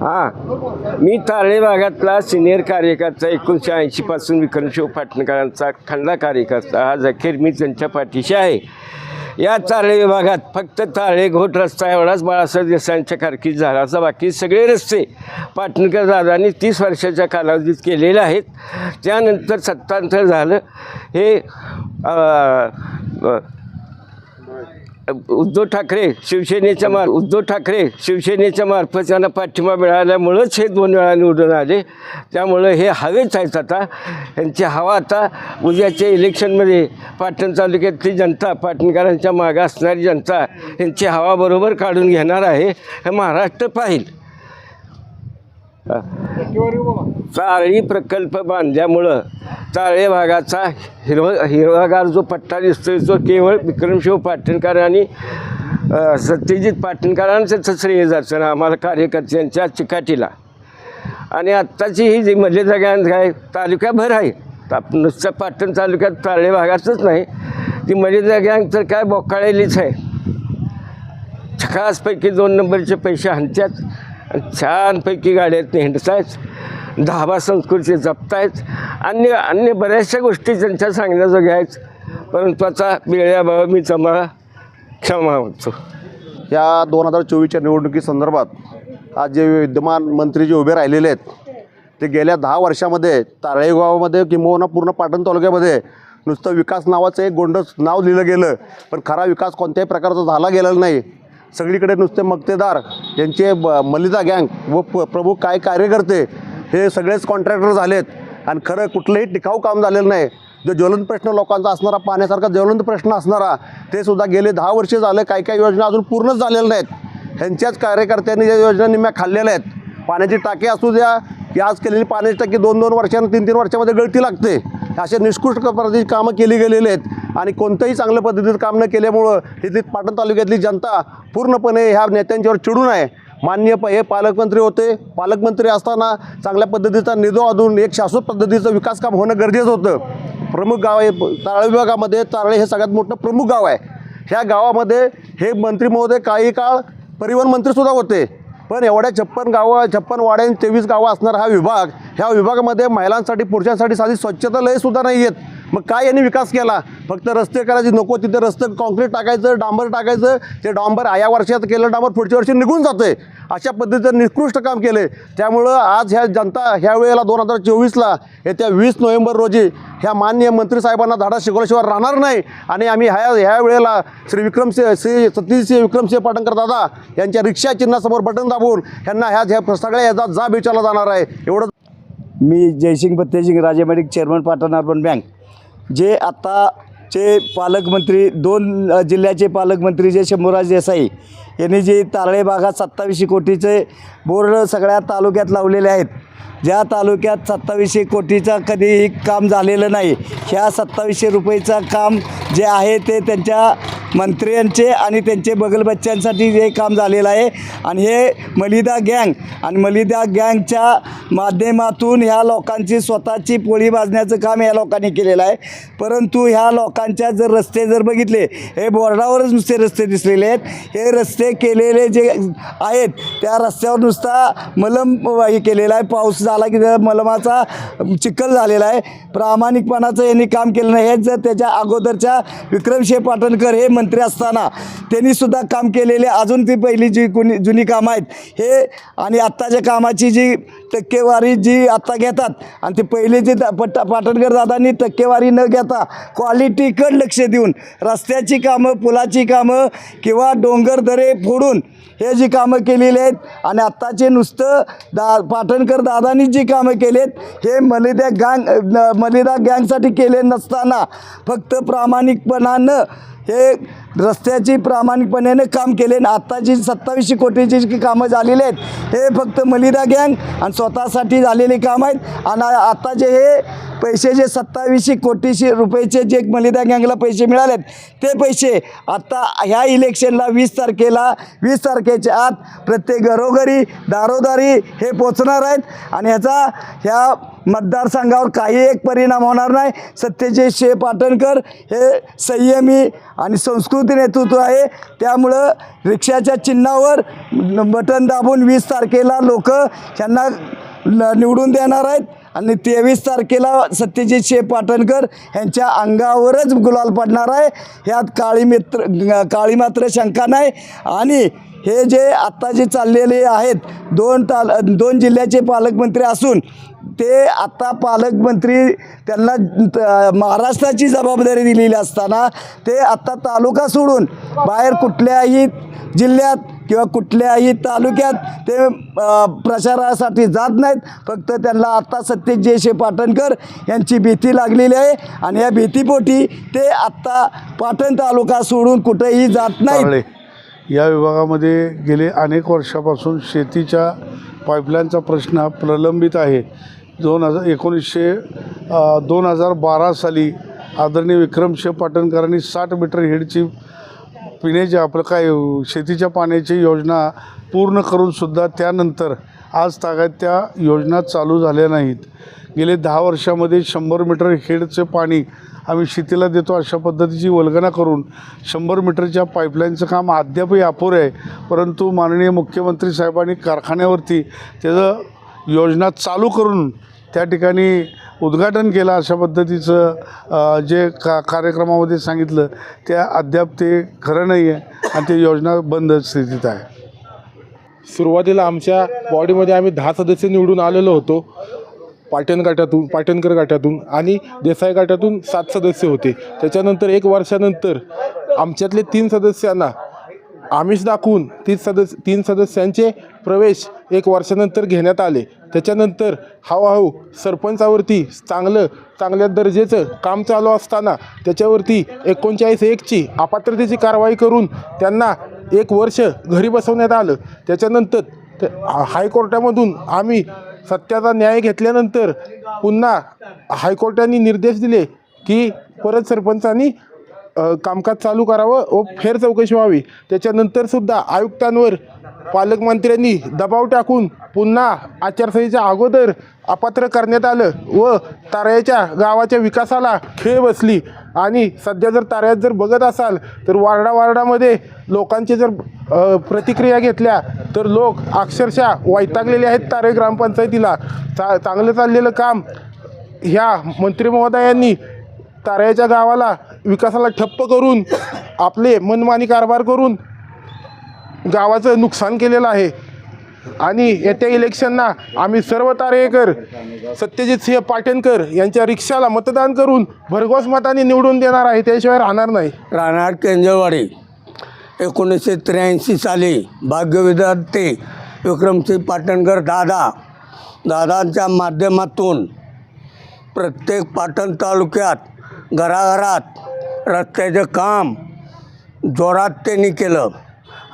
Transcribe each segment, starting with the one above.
हां. मी तारळे भागातला सिनियर कार्यकर्ता एकोणीसशे ऐंशीपासून विक्रमशिव पाटणकरांचा खंडा कार्यकर्ता आज अखेर मी त्यांच्या पाठीशी आहे. या तारळे विभागात फक्त तारळे घोट रस्ता एवढाच बाळासाहेब देसाईंच्या कारकीर्द झाला असा. बाकी सगळे रस्ते पाटणकर दादांनी तीस वर्षाच्या कालावधीत केलेले आहेत. त्यानंतर सत्तांतर झालं. हे उद्धव ठाकरे शिवसेनेच्या मार उद्धव ठाकरे शिवसेनेच्या मार्फत त्यांना पाठिंबा मिळाल्यामुळंच हे दोन वेळा निवडून आले. त्यामुळं हे हवेच आहेत आता. यांची हवा आता उद्याच्या इलेक्शनमध्ये पाटण तालुक्यातली जनता पाटणकरांच्या मागं असणारी जनता यांची हवा बरोबर काढून घेणार आहे. हे महाराष्ट्र पाहिजे चाळी प्रकल्प बांधल्यामुळं चाळे भागाचा हिरव हिरवागार जो पट्टा दिसतोय तो केवळ विक्रमशिव पाटणकर आणि सत्यजित पाटणकरांचं श्रेय जातं ना आम्हाला कार्यकर्त्यांच्या चिकाटीला. आणि आत्ताची ही जी मर्यादा गॅन काय तालुक्याभर आहे. आप नुसत्या पाटण तालुक्यात ताळे भागातच नाही. ती मर्यादा गँग तर काय बोकाळलेलीच आहे. खासपैकी दोन नंबरचे पैसे हणत्यात. छानपैकी गाड्यात हिंडतायत धाबा संस्कृती जपतायत अन्य अन्य बऱ्याचशा गोष्टी त्यांच्या सांगण्याजोग्या आहेत. परंतु आता वेळेअभावी मी तुम्हाला क्षमा मागतो या दोन हजार चोवीसच्या निवडणुकीसंदर्भात आज जे विद्यमान मंत्री जे उभे राहिलेले आहेत ते गेल्या दहा वर्षामध्ये तारळेगावामध्ये किंबहुना पूर्ण पाटण तालुक्यामध्ये नुसतं विकास नावाचं एक गोंडस नाव लिहिलं गेलं पण खरा विकास कोणत्याही प्रकारचा झाला गेलेला नाही. सगळीकडे नुसते मक्तेदार यांचे ब मलिदा गँग व प प्रमुख काय कार्यकर्ते हे सगळेच कॉन्ट्रॅक्टर झालेत. आणि खरं कुठलंही टिकाऊ काम झालेलं नाही. जो ज्वलंत प्रश्न लोकांचा असणारा पाण्यासारखा ज्वलंत प्रश्न असणारा ते सुद्धा गेले दहा वर्षे झाले काही काही योजना अजून पूर्णच झालेल्या नाहीत. ह्यांच्याच कार्यकर्त्यांनी या योजना निम्या खाल्लेल्या आहेत. पाण्याची टाकी असू द्या की आज केलेली पाण्याची टाकी दोन दोन वर्षांना तीन तीन वर्षामध्ये गळती लागते. असे निष्कृष्ट कामं केली गेलेली आहेत. आणि कोणतंही चांगल्या पद्धतीचं काम न केल्यामुळं इथली पाटण तालुक्यातली जनता पूर्णपणे ह्या नेत्यांच्यावर चिडून आहे. मान्य प हे पालकमंत्री होते. पालकमंत्री असताना चांगल्या पद्धतीचा निधो अधून एक शाश्वत पद्धतीचं विकास काम होणं गरजेचं होतं. प्रमुख गाव आहे तारळे विभागामध्ये तारळे हे सगळ्यात मोठं प्रमुख गाव आहे. ह्या गावामध्ये हे मंत्री महोदय काही काळ परिवहन मंत्रीसुद्धा होते. पण एवढ्या छप्पन गावं छप्पन वाड्या आणि तेवीस गावं असणारा हा विभाग ह्या विभागामध्ये महिलांसाठी पुरुषांसाठी साधी स्वच्छतालयसुद्धा नाही आहेत मग काय यांनी विकास केला? फक्त रस्ते करायचे नको तिथे रस्ते कॉन्क्रीट टाकायचं डांबर टाकायचं ते डांबर या वर्षात केलं डांबर पुढच्या वर्षी निघून जाते अशा पद्धतीचं निकृष्ट काम केले त्यामुळं आज ह्या जनता ह्या वेळेला दोन हजार चोवीसला येत्या वीस नोव्हेंबर रोजी ह्या मान्य मंत्री साहेबांना धाडा शिकवल्याशिवाय राहणार नाही. आणि आम्ही ह्या ह्या वेळेला श्री विक्रमसिंह श्री सतीशसिंह विक्रमसिंह पाटणकर दादा यांच्या रिक्षा चिन्हासमोर बटन दाबून ह्यांना ह्या ह्या सगळ्या ह्याचा जाब विचारला जाणार आहे. एवढं मी जयसिंग भत्तेसिंग राजे मेडिक चेअरमन पाटण अर्बन बँक. जे आत्ताचे पालकमंत्री दोन जिल्ह्याचे पालकमंत्री जे शंभूराज देसाई यांनी जे तारळे भागात सत्तावीसशे कोटीचे बोर्ड सगळ्या तालुक्यात लावलेले आहेत ज्या तालुक्यात सत्तावीसशे कोटीचं कधीही काम झालेलं नाही ह्या सत्तावीसशे रुपयेचं काम जे आहे ते त्यांच्या मंत्र्यांचे आणि त्यांचे बगलबच्च्यांसाठी हे काम झालेलं आहे. आणि हे मलिदा गँग आणि मलिदा गँगच्या माध्यमातून ह्या लोकांची स्वतःची पोळी भाजण्याचं काम या लोकांनी केलेलं आहे. परंतु ह्या लोकांच्या जर रस्ते जर बघितले हे बोर्डावरच नुसते रस्ते दिसलेले आहेत. हे रस्ते केलेले जे आहेत त्या रस्त्यावर नुसता मलम हे केलेला आहे पाऊस झाला की मलमाचा चिखल झालेला आहे. प्रामाणिकपणाचं यांनी काम केलं नाही. हेच जर त्याच्या अगोदरच्या विक्रमशे पाटणकर हे मंत्री असताना त्यांनी सुद्धा काम केलेले अजून ती पहिली जी कुणी जुनी कामं आहेत. हे आणि आत्ताच्या कामाची जी टक्केवारी जी आत्ता घेतात आणि ते पहिले दा- पट्टा पाटणकर दादांनी टक्केवारी न घेता क्वालिटीकडे लक्ष देऊन रस्त्याची कामं पुलाची कामं किंवा डोंगर दरे फोडून हे जी कामं केलेली आहेत आणि आत्ताचे नुसतं दा पाटणकर दादांनी जी कामं केलेत हे मलिदा गँग मलिदा गँगसाठी केले नसताना फक्त प्रामाणिकपणानं हे रस्त्याची प्रामाणिकपणाने काम केले आणि आत्ताची सत्तावीसशे कोटीची जी कामं झालेली आहेत हे फक्त मलिदा गँग आणि स्वतःसाठी झालेली कामं आहेत. आणि आत्ताचे हे पैसे जे सत्तावीसशे कोटीशे रुपयेचे जे मलिदा गँगला पैसे मिळालेत ते पैसे आत्ता ह्या इलेक्शनला वीस तारखेला वीस तारखेच्या आत प्रत्येक घरोघरी दारोदारी हे पोचणार आहेत. आणि ह्याचा ह्या मतदारसंघावर काही एक परिणाम होणार नाही. सत्यजित शे पाटणकर हे संयमी आणि संस्कृती नेतृत्व आहे. त्यामुळं रिक्षाच्या चिन्हावर बटन दाबून वीस तारखेला लोक त्यांना निवडून देणार आहेत. आणि तेवीस तारखेला सत्यजित शे पाटणकर यांच्या अंगावरच गुलाल पडणार आहे. ह्यात काळी मित्र काळी मात्र शंका नाही. आणि हे जे आत्ता जे चाललेले आहेत दोन ताल दोन जिल्ह्याचे पालकमंत्री असून ते आता पालकमंत्री त्यांना त- महाराष्ट्राची जबाबदारी दिलेली असताना ते आता तालुका सोडून बाहेर कुठल्याही जिल्ह्यात किंवा कुठल्याही तालुक्यात ते प्रचारासाठी जात नाहीत. फक्त त्यांना आत्ता सत्य जयशे पाटणकर यांची भीती लागलेली आहे आणि या भीतीपोटी ते आत्ता पाटण तालुका सोडून कुठेही जात नाही या विभागामध्ये गेले अनेक वर्षापासून शेतीच्या पाईपलाईनचा प्रश्न हा प्रलंबित आहे. दोन हजार एकोणीसशे दोन हजार बारा साली आदरणीय विक्रमशे पाटणकरांनी साठ मीटर हेडची पिण्याची आपलं काय शेतीच्या पाण्याची योजना पूर्ण करूनसुद्धा त्यानंतर आज तागायत त्या योजना चालू झाल्या नाहीत. गेले दहा वर्षामध्ये शंभर मीटर हेडचे पाणी आम्ही शेतीला देतो अशा पद्धतीची वल्गना करून शंभर मीटरच्या पाईपलाईनचं काम अद्यापही अपुरे आहे. परंतु माननीय मुख्यमंत्री साहेबांनी कारखान्यावरती त्याचं योजना चालू करून त्या ठिकाणी उद्घाटन केलं अशा पद्धतीचं जे का कार्यक्रमामध्ये सांगितलं त्या अद्याप ते खरं नाही आहे आणि ते योजना बंद स्थितीत आहे. सुरुवातीला आमच्या बॉडीमध्ये आम्ही दहा सदस्य निवडून आलेलो होतो पाटण गाठातून पाटणकर गाठातून आणि देसाई गाठातून सात सदस्य होते. त्याच्यानंतर एक वर्षानंतर आमच्यातले तीन सदस्यांना आमिष दाखवून तीन सदस्य तीन सदस्यांचे प्रवेश एक वर्षानंतर घेण्यात आले. त्याच्यानंतर हळूहळू सरपंचावरती चांगलं चांगल्या दर्जेचं काम चालू असताना त्याच्यावरती एकोणचाळीस एकची अपात्रतेची कारवाई करून त्यांना एक वर्ष घरी बसवण्यात आलं. त्याच्यानंतर ते हायकोर्टामधून आम्ही सत्याचा न्याय घेतल्यानंतर पुन्हा हायकोर्टाने निर्देश दिले की परत सरपंचांनी कामकाज चालू करावं व फेर चौकशी व्हावी. त्याच्यानंतर सुद्धा आयुक्तांवर पालकमंत्र्यांनी दबाव टाकून पुन्हा आचारसंहितेच्या अगोदर अपात्र करण्यात आलं व ताऱ्याच्या गावाच्या विकासाला खेळ बसली. आणि सध्या जर ताऱ्यात जर बघत असाल तर वार्डा वार्डामध्ये लोकांचे जर प्रतिक्रिया घेतल्या तर लोक अक्षरशः वैतागलेले आहेत तारे ग्रामपंचायतीला. चा चांगलं चाललेलं काम ह्या मंत्री महोदयांनी ताऱ्याच्या गावाला विकासाला ठप्प करून आपले मनमानी कारभार करून गावाचं नुकसान केलेलं आहे. आणि येत्या इलेक्शनना आम्ही सर्व तारेकर सत्यजित सिंह पाटणकर यांच्या रिक्षाला मतदान करून भरघोस मताने निवडून देणार आहे त्याशिवाय राहणार नाही. राहणार केंजळवाडी. एकोणीसशे त्र्याऐंशी साली भाग्यविधाते विक्रमसिंह पाटणकर दादा दादांच्या माध्यमातून प्रत्येक पाटण तालुक्यात घराघरात रस्त्याचं काम जोरात त्यांनी केलं.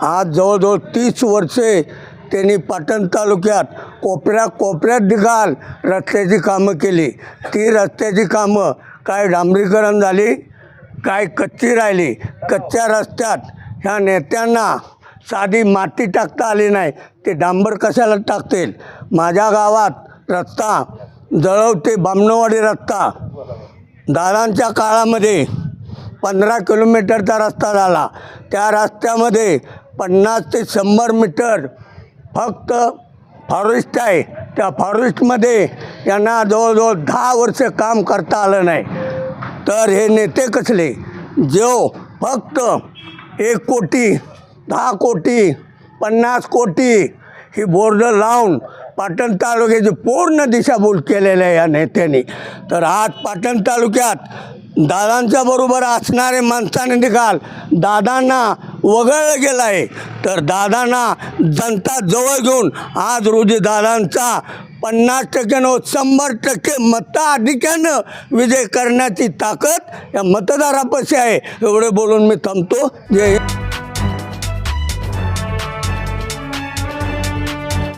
आज जवळजवळ तीस वर्षे त्यांनी पाटण तालुक्यात कोपऱ्या कोपऱ्यात दिघाल रस्त्याची कामं केली. ती रस्त्याची कामं काय डांबरीकरण झाली काय कच्ची राहिली कच्च्या रस्त्यात ह्या नेत्यांना साधी माती टाकता आली नाही ते डांबर कशाला टाकतील? माझ्या गावात रस्ता जळव ते बामणवाडी रस्ता. दादांच्या काळामध्ये पंधरा किलोमीटरचा रस्ता झाला. त्या रस्त्यामध्ये पन्नास ते शंभर मीटर फक्त फॉरेस्ट आहे. त्या फॉरेस्टमध्ये यांना जवळजवळ दहा वर्ष काम करता आलं नाही. तर हे नेते कसले? जो फक्त एक कोटी दहा कोटी पन्नास कोटी ही बोर्ड लावून पाटण तालुक्याची पूर्ण दिशाभूल केलेलं आहे या नेत्यांनी. तर आज पाटण तालुक्यात दादांच्या बरोबर असणारे माणसाने निकाल दादांना वगळलं गेलं आहे. तर दादांना जनता जवळ घेऊन आज रोजी दादांचा पन्नास टक्क्यानं शंभर टक्के मताधिक्यानं विजय करण्याची ताकद या मतदारापाशी आहे. एवढे बोलून मी थांबतो. जय हिंद.